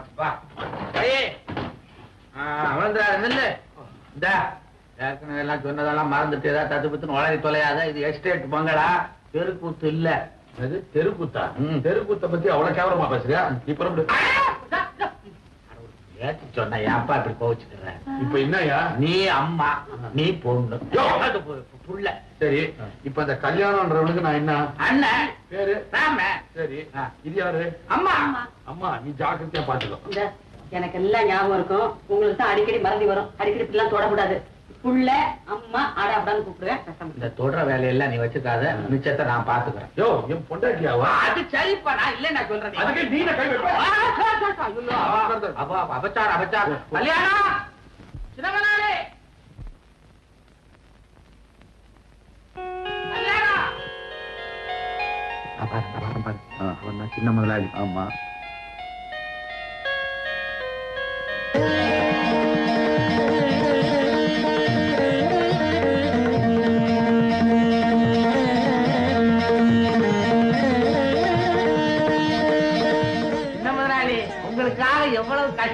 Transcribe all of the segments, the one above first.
அப்பா. அவன்றாரு நில்லு. இந்தா. ஏற்கனவே எல்லாம் சொன்னதெல்லாம் மறந்துட்டு ஏதாவது தத்து பத்துன்னு உளறி தொலையாத இது எஸ்டேட் பங்களா. தெருக்கூத்து இல்ல. அது தெருக்கூத்தா. தெருக்கூத்த பத்தி அவ்வளவு கேவலமா பேசுறியா? நீ ஏத்தி சொன்ன ஏன்பா இப்படி கோவிச்சுக்கிற இப்ப என்னய்யா? நீ அம்மா நீ பொண்ணு. புள்ள? சரி இப்ப இந்த கல்யாணம்ன்றவனுக்கு நான் என்ன? அண்ணன் பேரு? ராம! சரி. இது யாரு? அம்மா! அம்மா. நீ ஜாக்கிரதையா பாத்துக்கோ எனக்கு எல்லாம் ஞாபகம் இருக்கும். உங்களுக்கு தான் அடிக்கடி மறந்து வரும். அடிக்கடி இப்படிலாம் தொடக்கூடாது. புள்ள அம்மா ஆடா அப்படின்னு கூப்பிடுவேன். இந்த தொடர வேலையெல்லாம் நீ வச்சுக்காத. மிச்சத்தை நான் பாத்துக்கிறேன் யோ என் பொண்டாட்டியாவா? அது சரிப்பா நான் இல்ல நான் சொல்றேன். அதுக்கு நீ கை வைப்ப? அவ- அபச்சாரம், அபச்சாரம். கல்யாணம்! பாரு. அவன் சின்ன முதலாளி. ஆமா.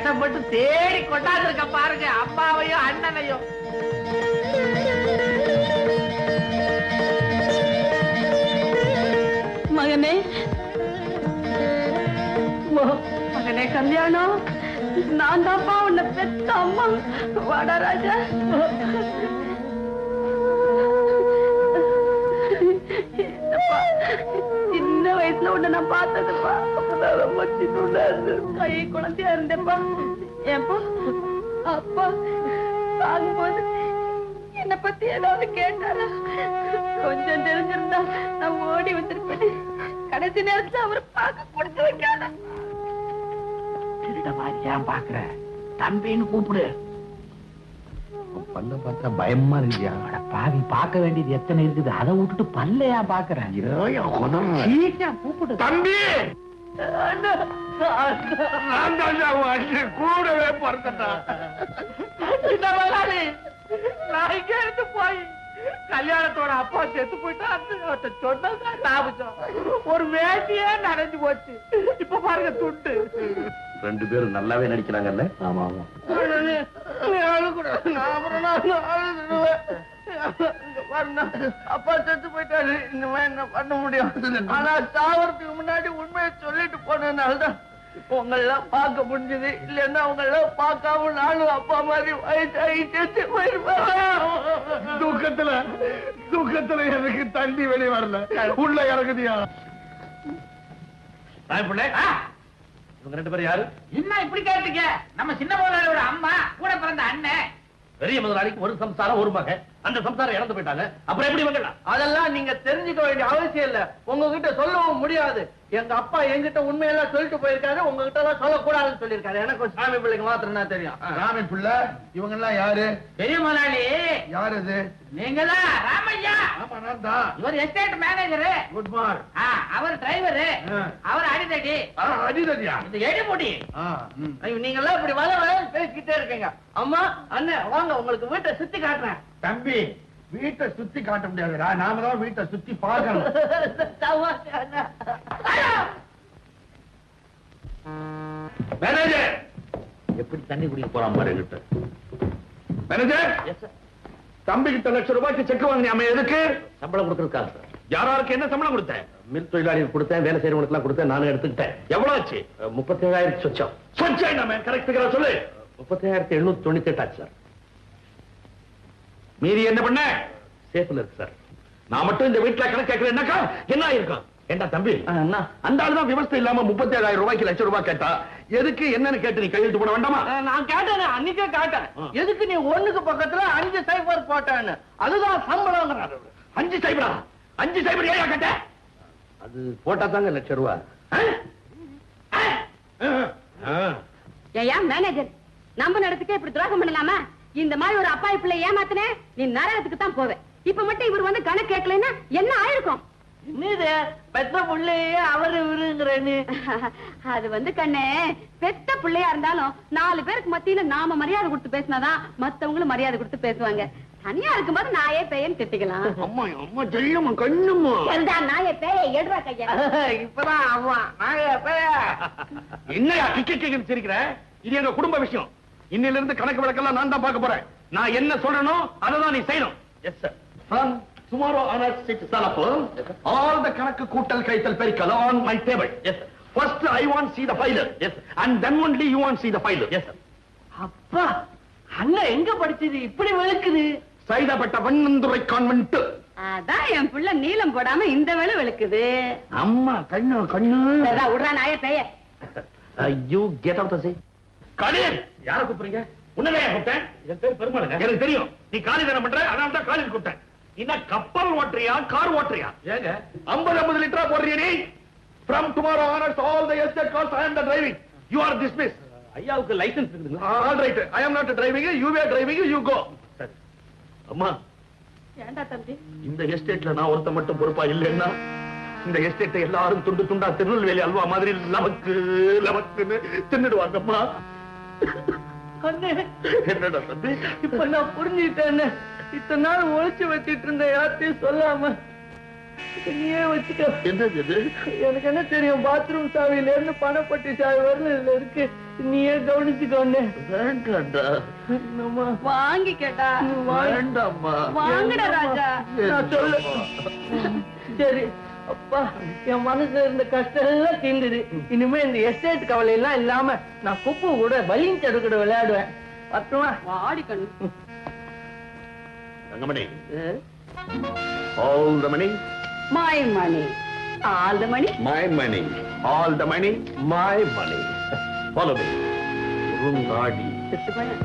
கஷ்டப்பட்டு தேடி கொண்டாந்துருக்க பாருங்க அப்பாவையும் அண்ணனையும். மகனே. மோ- மகனே கல்யாணம். நான் தான்ப்பா உன்னை பெத்த அம்மா. வாடா ராஜா. வயசுல உன்னை நான் பார்த்ததுப்பா. அப்பதான் ரொம்ப சின்ன கை குழந்தையா இருந்தேப்பா ஏப்பா அப்பா சாகும்போது என்னை பத்தி ஏதாவது கேட்டாரா? கொஞ்சம் தெரிஞ்சிருந்தா நான் ஓடி வந்திருப்பேன். கடைசி நேரத்துல அவர் பார்க்க கொடுத்து வைக்காத. திருட மாதிரி ஏன் பாக்குற தம்பின்னு கூப்பிடு. பல்ல பார்த்தா பயமா இருக்கியா? அட பாவி பார்க்க வேண்டியது எத்தனை இருக்குது? அதை விட்டுட்டு பல்ல ஏன் பாக்குறேன் சீக்கிரம் கூப்பிடு. தம்பி! நான் கூடவே பிறந்துட்டா. இந்த முதலாளி நான் இங்க இருந்து போய் கல்யாணத்தோட அப்பா செத்து போயிட்டா சொன்னதான் ஞாபகம். ஒரு வேட்டியே நனைஞ்சு போச்சு. இப்ப பாருங்க துண்டு. ரெண்டு பேரும் நல்லாவே நடிக்கிறாங்கல்ல? ஆமா ஆமா. அப்பா செத்து போயிட்டாரு. இந்த மாதிரி என்ன பண்ண முடியும்? ஆனா சாவறதுக்கு முன்னாடி உண்மையை சொல்லிட்டு போனதுனாலதான் உங்களெல்லாம் பார்க்க முடிஞ்சது. இல்லன்னா உங்களெல்லாம் பார்க்காம நானும் அப்பா மாதிரி வயசாகி செத்து போயிருப்பேன். தூக்கத்துல தூக்கத்துல எனக்கு தண்ணி வெளியே வரல. உள்ள இறங்குதியா? பிள்ளை இவங்க ரெண்டு பேரும் யாரு? என்ன இப்படி கேட்டீங்க நம்ம சின்ன முதலாளியோட அம்மா கூட பிறந்த அண்ணன். பெரிய முதலாளிக்கு ஒரு சம்சாரம் ஒரு மகன். அந்த சம்சாரம் இறந்து போயிட்டாங்க. அப்புறம் எப்படி வந்துடலாம் அதெல்லாம் நீங்க தெரிஞ்சுக்க வேண்டிய அவசியம் இல்ல. உங்ககிட்ட சொல்லவும் முடியாது. எங்க அப்பா என்கிட்ட உண்மையெல்லாம் சொல்லிட்டு போயிருக்காரு. உங்ககிட்ட எல்லாம் சொல்லக்கூடாதுன்னு சொல்லியிருக்காரு. எனக்கு சாமி பிள்ளைக்கு மாத்திரம் தான் தெரியும் ராமி பிள்ளை இவங்க எல்லாம் யாரு? பெரிய முதலாளி. யார் இது நீங்க தான் ராமையா. ஆமா நான் தான். இவர் எஸ்டேட் மேனேஜரு குட் மார்க் அவர் டிரைவரு. அவர் அடிதடி. அடிதடியா? இந்த எடிமுடி. நீங்க எல்லாம் இப்படி வர வர பேசிக்கிட்டே இருக்கீங்க. அம்மா அண்ணன் வாங்க உங்களுக்கு வீட்டை சுத்தி காட்டுறேன். தம்பி வீட்டை சுத்தி காட்ட முடியாதுடா. நாம தான் வீட்டை சுத்தி பார்க்கணும்! மேனேஜர் எப்படி தண்ணி குடிக்க போறான் பாரு கிட்ட மேனேஜர் தம்பி கிட்ட லட்சம் ரூபாய்க்கு செக் வாங்கினியாம எதுக்கு? சம்பளம் கொடுக்கறதுக்காக சார் யாராருக்கு என்ன சம்பளம் கொடுத்தேன்? மில் தொழிலாளிகள் கொடுத்தேன் வேலை செய்யறவங்களுக்கு எல்லாம் கொடுத்தேன் நானும் எடுத்துக்கிட்டேன். எவ்வளவு ஆச்சு? முப்பத்தி ஏழாயிரத்தி சொச்சம். சொச்சம் என்ன கரெக்ட் சொல்லு. முப்பத்தி ஏழாயிரத்தி எழுநூத்தி தொண்ணூத்தி எட்டு ஆச்சு சார் மீதி என்ன பண்ண? சேஃப்ல இருக்கு சார் நான் மட்டும் இந்த வீட்டுல கணக்கு கேட்கிறேன்னாக்கா என்ன ஆயிருக்கும்? ஏண்டா தம்பி? அண்ணா அந்த ஆளு தான் விவசாயம் இல்லாம முப்பத்தி ஏழாயிரம் ரூபாய்க்கு லட்சம் ரூபாய் கேட்டா எதுக்கு என்னன்னு கேட்டு நீ கையெழுத்து போட வேண்டாமா? நான் கேட்டேன் அன்னைக்கே கேட்டேன். எதுக்கு நீ ஒண்ணுக்கு பக்கத்துல அஞ்சு சைபர் போட்டேன்னு? அதுதான் சம்பளங்கிறாரு அஞ்சு சைபரா அஞ்சு சைபர் ஏயா கேட்ட? அது போட்டா தாங்க லட்சம் ரூபாய். ஏயா மேனேஜர் நம்ம இடத்துக்கே இப்படி துரோகம் பண்ணலாமா? இந்த மாதிரி ஒரு அப்பாவி பிள்ளை ஏமாத்தினே நீ நரகத்துக்கு தான் போவே. இப்ப மட்டும் இவர் வந்து கணக்கு கேட்கலைன்னா என்ன ஆயிருக்கும்? என்னது? பெத்த புள்ளையே அவரு இவருங்கிறேன்னு. அது வந்து கண்ணே பெத்த பிள்ளையா இருந்தாலும் நாலு பேருக்கு மத்தியில நாம மரியாதை கொடுத்து பேசினாதான் மத்தவங்களும் மரியாதை கொடுத்து பேசுவாங்க. தனியா இருக்கும்போது நாயே பேயன்னு திட்டிக்கலாம். அம்மா அம்மா செல்லம்மா கண்ணுமா எந்தா நாயே பேய எடுறா கையா? இப்பதான் அம்மா நாங்க பேய. என்னையா கிக்க கிக்கன்னு சிரிக்கிற? இது எங்க குடும்ப விஷயம். இன்னில இருந்து கணக்கு வழக்கெல்லாம் நான் தான் பார்க்க போறேன். நான் என்ன சொல்றேனோ அதை தான் நீ செய்யணும். Yes sir tomorrow onwards sit salapur all the கணக்கு கூட்டல் கழித்தல் பெருக்கல் table. Yes sir. first i want see the filer yes sir. and then only you want see the filer yes sir. அப்பா அண்ணன் எங்க படிச்சது? இப்படி வெளுக்குது. சைதாப்பட்ட வண்ணந்துரை கான்வென்ட் அதான் என் புள்ள நீளம் போடாம இந்த வேலை வெளுக்குது. அம்மா கண்ணு கண்ணு. சரிடா, விட்றா நாயே பேய. யூ கெட் அவுட் சே காலியன் யார கூப்பிடுறீங்க? உன்னதையா கூப்பிட்டேன். என் பேர் பெருமாளுங்க. எனக்கு தெரியும். நீ காலி தானே பண்ற? அதனால தான் கூப்பிட்டேன். என்ன கப்பல் ஓட்டுறியா? கார் ஓட்டுறியா? ஏங்க 50 50 லிட்டரா போடுறிய நீ? From tomorrow onwards all the estate cars I am the driving you are dismiss ஐயாவுக்கு licence all right I am not driving you way driving you go சரி. அம்மா ஏண்டா தம்பி? இந்த எஸ்டேட்ல நான் ஒருத்த மட்டும் பொறுப்பா இல்லைன்னா இந்த எஸ்டேட்டை எல்லாரும் துண்டு துண்டா திருநெல்வேலி அல்வா மாதிரி லவக்கு லவக்குன்னு தின்னுடுவாங்கம்மா. என்னடா தம்பி? இப்ப நான் புரிஞ்சுட்டேன் இத்தனை நாள் ஒழிச்சு வச்சிட்டு இருந்த யார்த்தையும் சொல்லாம இப்ப நீயே வச்சுக்க. என்னது இது? எனக்கு என்ன தெரியும் பாத்ரூம் சாவியில இருந்து பணப்பட்டி சாவி வரல இதுல இருக்கு. நீயே கவனிச்சுக்கோண்ணே வேண்டாம்டா. வாங்கி கேட்டா. வேண்டாம்மா. வாங்கடா ராஜா. நான் சொல்ல சரி. அப்பா என் மனசுல இருந்த கஷ்டம் எல்லாம் தீர்ந்துது இனிமே இந்த எஸ்டேட் கவலை எல்லாம் இல்லாம நான் குப்பு கூட பலியும் செடுக்கிட விளையாடுவேன். பத்துமா வாடி கண்ணு. Thangamani. All the money my money all the money my money all the money my. Money follow me குறுங்காடி செத்து போயேன்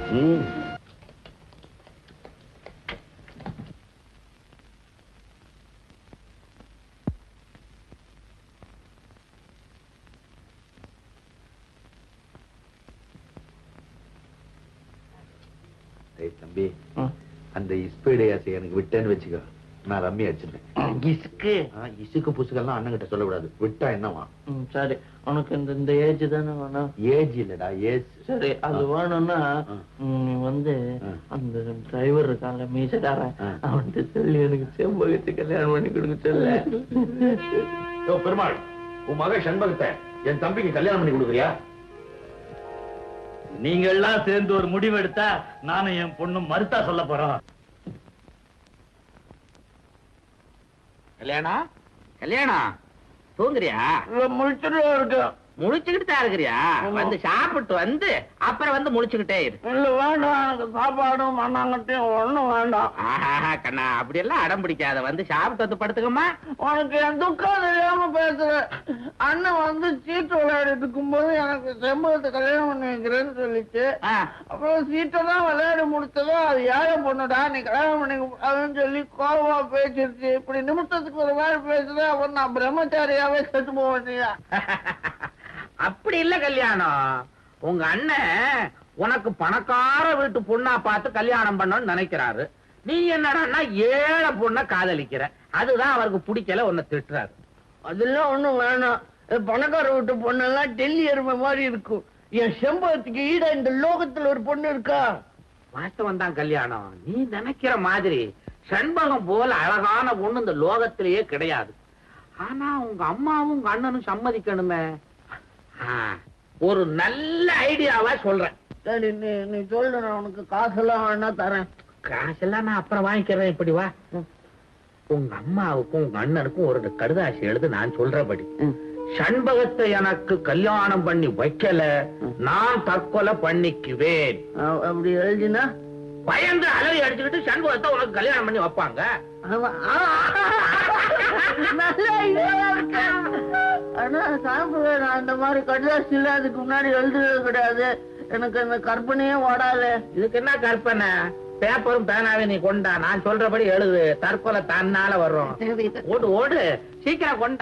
தம்பி. அந்த இஸ்பீடையாசை எனக்கு விட்டேன்னு வச்சுக்கோ. நான் ரம்மி அடிச்சிருவேன். இஸ்கு ஆ, இசுக்கு புசுக்கெல்லாம் அண்ணன் கிட்ட சொல்லக்கூடாது. விட்டா என்னவா சரி. உனக்கு இந்த இந்த ஏஜ் தானே வேணும்? ஏஜ் இல்லடா ஏஜ். சரி அது வேணும்னா நீ வந்து. அந்த டிரைவர் இருக்கான்ல மீசக்காரன். அவன்கிட்ட சொல்லி எனக்கு செம்பகத்தை கல்யாணம் பண்ணி கொடுக்க சொல்ல. பெருமாள் உன் மக சண்பகத்தை என் தம்பிக்கு கல்யாணம் பண்ணி கொடுக்குறியா? நீங்க எல்லாம் சேர்ந்து ஒரு முடிவு எடுத்தா நானும் என் பொண்ணும் மறுத்தா சொல்ல போறோம். கல்யாணம் கல்யாணம் தூங்குறியா? முடிச்சுட்டு இருக்கு முழிச்சுக்கிட்டு தான் இருக்கிறியா வந்து சாப்பிட்டு வந்து அப்புறம் வந்து முழிச்சுக்கிட்டே இரு. இல்ல வேண்டாம். எனக்கு சாப்பாடும் மண்ணாங்கட்டையும் ஒண்ணும் வேண்டாம். ஆஹா கண்ணா அப்படியெல்லாம் அடம் பிடிக்காத. வந்து சாப்பிட்டு வந்து படுத்துக்கம்மா. உனக்கு என் துக்கம் தெரியாம பேசுற. அண்ணன் வந்து சீட்டு விளையாடிட்டு இருக்கும்போது எனக்கு செம்பகத்தை கல்யாணம் பண்ணி வைக்கிறேன்னு சொல்லிச்சு. அப்புறம் சீட்டை தான் விளையாடி முடிச்சதும் அது ஏழை பொண்ணுடா நீ கல்யாணம் பண்ணி அதுன்னு சொல்லி கோபமா பேசிருச்சு. இப்படி நிமிஷத்துக்கு ஒரு மாதிரி பேசுற. அப்புறம் நான் பிரம்மச்சாரியாவே செத்து போக வேண்டியா அப்படி இல்ல கல்யாணம். உங்க அண்ணன் உனக்கு பணக்கார வீட்டு பொண்ணா பார்த்து கல்யாணம் பண்ணணும்னு நினைக்கிறாரு. நீ என்னடான்னா ஏழை பொண்ண காதலிக்கிற. அதுதான் அவருக்கு பிடிக்கல உன்னை திட்டுறாரு. அதெல்லாம் ஒண்ணும் வேணாம். பணக்கார வீட்டு பொண்ணெல்லாம் டெல்லி எருமை மாதிரி இருக்கும். என் செம்பகத்துக்கு ஈடா இந்த லோகத்துல ஒரு பொண்ணு இருக்கா? வாஸ்தவம் தான் கல்யாணம். நீ நினைக்கிற மாதிரி சண்பகம் போல அழகான பொண்ணு இந்த லோகத்திலேயே கிடையாது. ஆனா உங்க அம்மாவும் உங்க அண்ணனும் சம்மதிக்கணுமே. ஒரு நல்ல ஐடியாவா சொல்றேன் சரி நீ நீ சொல்லு நான் உனக்கு காசெல்லாம் வேணா தரேன் காசெல்லாம் நான் அப்புறம் வாங்கிக்கிறேன் இப்படி வா உங்க அம்மாவுக்கும் உங்க அண்ணனுக்கும் ஒரு கடுதாசி எழுது நான் சொல்றபடி சண்பகத்தை எனக்கு கல்யாணம் பண்ணி வைக்கல நான் தற்கொலை பண்ணிக்குவேன் அப்படி எழுதினா பயந்து அலறி அடிச்சுக்கிட்டு சண்பகத்தை உனக்கு கல்யாணம் பண்ணி வைப்பாங்க ஆனா சாப்பிட நான் இந்த மாதிரி கடிதாசி இல்ல அதுக்கு முன்னாடி எழுதுறது கிடையாது. எனக்கு அந்த கற்பனையே ஓடாது. இதுக்கு என்ன கற்பனை? பேப்பரும் பேனாவே நீ கொண்டா. நான் சொல்றபடி எழுது. தற்கொலை தன்னால வரும். ஓடு ஓடு. சீக்கிரம் கொண்டா.